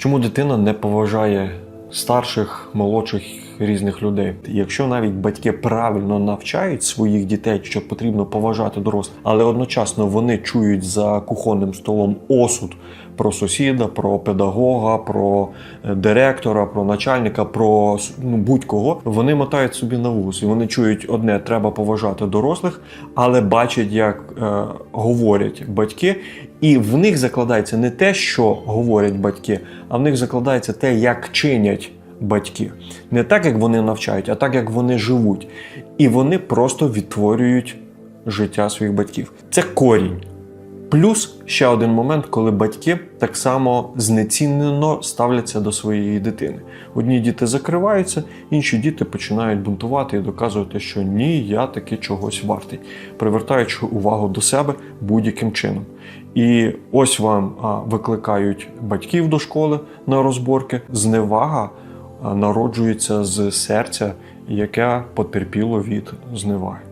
Чому дитина не поважає старших, молодших різних людей? Якщо навіть батьки правильно навчають своїх дітей, що потрібно поважати дорослих, але одночасно вони чують за кухонним столом осуд про сусіда, про педагога, про е, директора, про начальника, про ну, будь-кого, вони мотають собі на вуз. І вони чують одне: треба поважати дорослих, але бачать, як е, говорять батьки, і в них закладається не те, що говорять батьки, а в них закладається те, як чинять батьки. Не так, як вони навчають, а так, як вони живуть. І вони просто відтворюють життя своїх батьків. Це корінь. Плюс ще один момент, коли батьки так само знецінено ставляться до своєї дитини. Одні діти закриваються, інші діти починають бунтувати і доказувати, що ні, я таки чогось вартий, привертаючи увагу до себе будь-яким чином. І ось вам викликають батьків до школи на розборки. Зневага народжується з серця, яке потерпіло від зневаги.